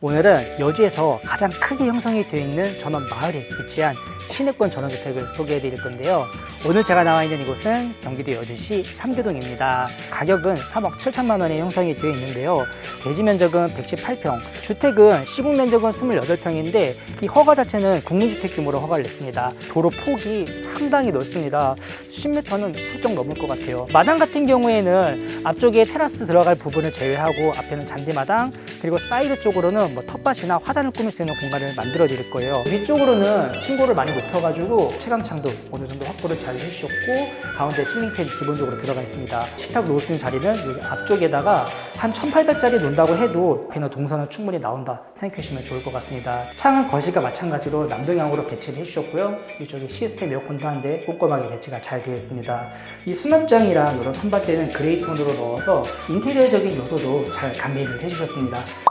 오늘은 여주에서 가장 크게 형성이 되어 있는 전원 마을에 위치한 시내권 전원주택을 소개해 드릴 건데요. 오늘 제가 나와 있는 이곳은 경기도 여주시 삼교동입니다. 가격은 3억 7천만 원에 형성이 되어 있는데요. 대지 면적은 118평, 주택은 시공 면적은 28평인데 이 허가 자체는 국민주택 규모로 허가를 냈습니다. 도로 폭이 상당히 넓습니다. 10m는 훌쩍 넘을 것 같아요. 마당 같은 경우에는 앞쪽에 테라스 들어갈 부분을 제외하고 앞에는 잔디마당 그리고 사이드 쪽으로는 뭐 텃밭이나 화단을 꾸밀 수 있는 공간을 만들어 드릴 거예요. 위쪽으로는 층고를 많이 높여가지고 채광창도 어느 정도 확보를 잘 해주셨고 가운데 실링팬이 기본적으로 들어가 있습니다. 식탁 놓을 수 있는 자리는 여기 앞쪽에다가 한 1800짜리 놓는다고 해도 배너 동선은 충분히 나온다 생각해 주시면 좋을 것 같습니다. 창은 거실과 마찬가지로 남동향으로 배치를 해주셨고요. 이쪽에 시스템 에어컨도 한데 꼼꼼하게 배치가 잘 되어 있습니다. 이 수납장이랑 이런 선반대는 그레이 톤으로 넣어서 인테리어적인 요소도 잘 감매를 해주셨습니다.